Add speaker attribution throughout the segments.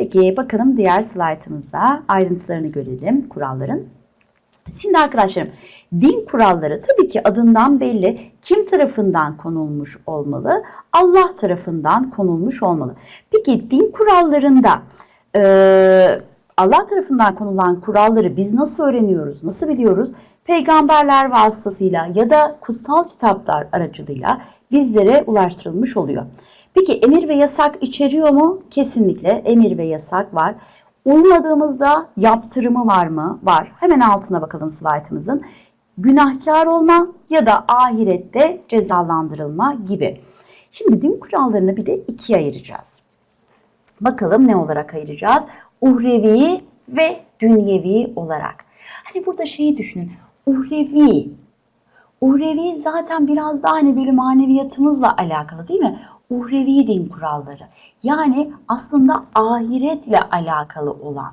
Speaker 1: Peki bakalım diğer slaytımıza ayrıntılarını görelim kuralların. Şimdi arkadaşlarım din kuralları tabii ki adından belli kim tarafından konulmuş olmalı? Allah tarafından konulmuş olmalı. Peki din kurallarında eee, Allah tarafından konulan kuralları biz nasıl öğreniyoruz, nasıl biliyoruz? Peygamberler vasıtasıyla ya da kutsal kitaplar aracılığıyla bizlere ulaştırılmış oluyor. Peki emir ve yasak içeriyor mu? Kesinlikle emir ve yasak var. Uymadığımızda yaptırımı var mı? Var. Hemen altına bakalım slaytımızın. Günahkar olma ya da ahirette cezalandırılma gibi. Şimdi din kurallarını bir de ikiye ayıracağız. Bakalım ne olarak ayıracağız? Uhrevi ve dünyevi olarak. Hani burada şeyi düşünün. Uhrevi. Uhrevi zaten biraz daha hani böyle maneviyatımızla alakalı değil mi? Uhrevi din kuralları. Yani aslında ahiretle alakalı olan.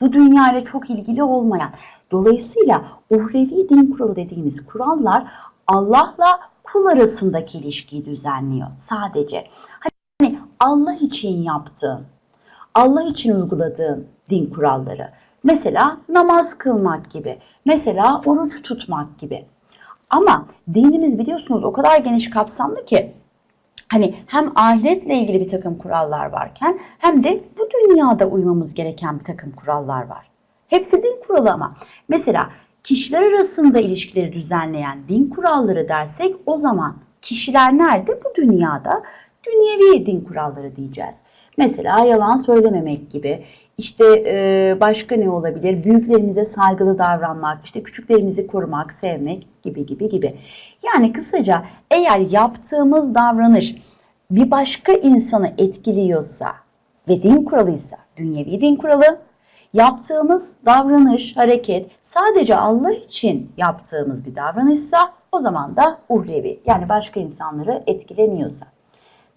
Speaker 1: Bu dünyayla çok ilgili olmayan. Dolayısıyla uhrevi din kuralı dediğimiz kurallar Allah'la kul arasındaki ilişkiyi düzenliyor sadece. Hani Allah için yaptığın, Allah için uyguladığın din kuralları. Mesela namaz kılmak gibi, mesela oruç tutmak gibi. Ama dinimiz biliyorsunuz o kadar geniş kapsamlı ki hani hem ahiretle ilgili bir takım kurallar varken hem de bu dünyada uymamız gereken bir takım kurallar var. Hepsi din kuralı ama. Mesela kişiler arasında ilişkileri düzenleyen din kuralları dersek o zaman kişiler nerede? Bu dünyada dünyevi din kuralları diyeceğiz. Mesela yalan söylememek gibi, işte e, başka ne olabilir? Büyüklerimize saygılı davranmak, işte küçüklerimizi korumak, sevmek gibi gibi gibi. Yani kısaca eğer yaptığımız davranış bir başka insanı etkiliyorsa ve din kuralıysa, dünyevi din kuralı, yaptığımız davranış, hareket sadece Allah için yaptığımız bir davranışsa o zaman da uhrevi yani başka insanları etkilemiyorsa.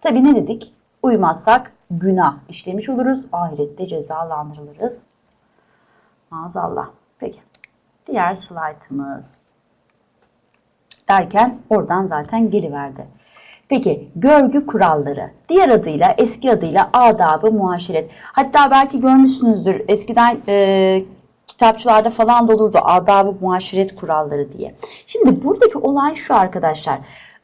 Speaker 1: Tabi ne dedik? Uymazsak günah işlemiş oluruz. Ahirette cezalandırılırız. Maazallah. Peki. Diğer slaytımız. Derken oradan zaten geliverdi. Peki görgü kuralları. Diğer adıyla eski adıyla adabı muaşeret. Hatta belki görmüşsünüzdür eskiden e, kitapçılarda falan da olurdu adabı muaşeret kuralları diye. Şimdi buradaki olay şu arkadaşlar.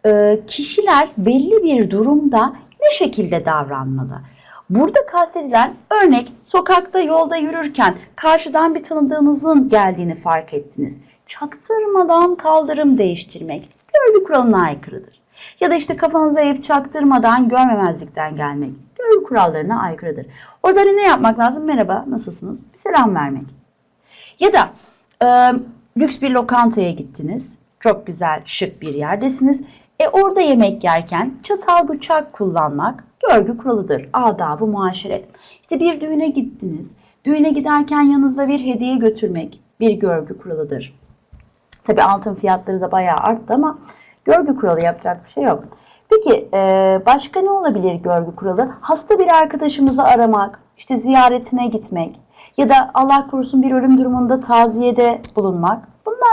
Speaker 1: E, kişiler belli bir durumda ne şekilde davranmalı? Burada kastedilen örnek sokakta yolda yürürken karşıdan bir tanıdığınızın geldiğini fark ettiniz. Çaktırmadan kaldırım değiştirmek görgü kuralına aykırıdır. Ya da işte kafanıza eğip çaktırmadan görmemezlikten gelmek görgü kurallarına aykırıdır. Orada hani ne yapmak lazım? Merhaba, nasılsınız? Bir selam vermek. Ya da e, lüks bir lokantaya gittiniz. Çok güzel, şık bir yerdesiniz. E orada yemek yerken çatal bıçak kullanmak görgü kuralıdır. Adabı muaşeret. İşte bir düğüne gittiniz. Düğüne giderken yanınızda bir hediye götürmek bir görgü kuralıdır. Tabi altın fiyatları da bayağı arttı ama görgü kuralı yapacak bir şey yok. Peki e, başka ne olabilir görgü kuralı? Hasta bir arkadaşımızı aramak, işte ziyaretine gitmek ya da Allah korusun bir ölüm durumunda taziyede bulunmak.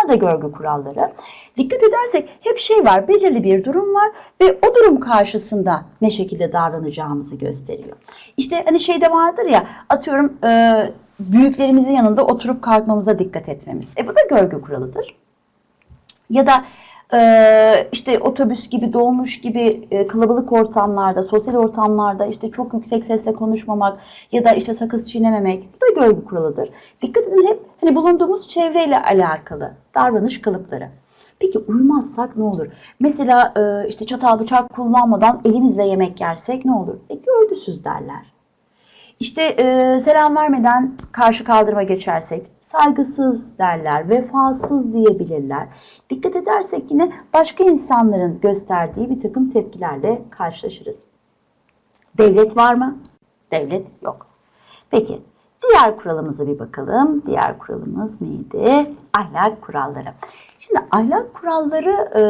Speaker 1: Bunlar da görgü kuralları. Dikkat edersek hep şey var, belirli bir durum var ve o durum karşısında ne şekilde davranacağımızı gösteriyor. İşte hani şeyde vardır ya, atıyorum e, büyüklerimizin yanında oturup kalkmamıza dikkat etmemiz. E bu da görgü kuralıdır. Ya da e, işte otobüs gibi, dolmuş gibi e, kalabalık ortamlarda, sosyal ortamlarda işte çok yüksek sesle konuşmamak ya da işte sakız çiğnememek bu da görgü kuralıdır. Dikkat edin hep hani bulunduğumuz çevreyle alakalı davranış kalıpları. Peki uymazsak ne olur? Mesela e, işte çatal bıçak kullanmadan elimizle yemek yersek ne olur? E, görgüsüz derler. İşte e, selam vermeden karşı kaldırıma geçersek saygısız derler, vefasız diyebilirler. Dikkat edersek yine başka insanların gösterdiği bir takım tepkilerle karşılaşırız. Devlet var mı? Devlet yok. Peki diğer kuralımıza bir bakalım. Diğer kuralımız neydi? Ahlak kuralları. Şimdi ahlak kuralları e,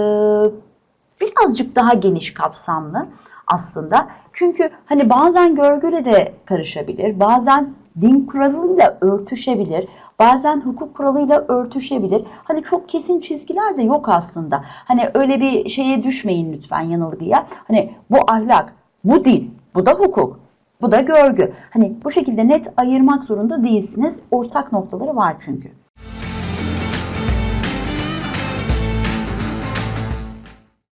Speaker 1: birazcık daha geniş kapsamlı aslında. Çünkü hani bazen görgüyle de karışabilir, bazen din kuralıyla örtüşebilir, bazen hukuk kuralıyla örtüşebilir. Hani çok kesin çizgiler de yok aslında. Hani öyle bir şeye düşmeyin lütfen yanılgıya. Hani bu ahlak, bu din, bu da hukuk. Bu da görgü. Hani bu şekilde net ayırmak zorunda değilsiniz. Ortak noktaları var çünkü.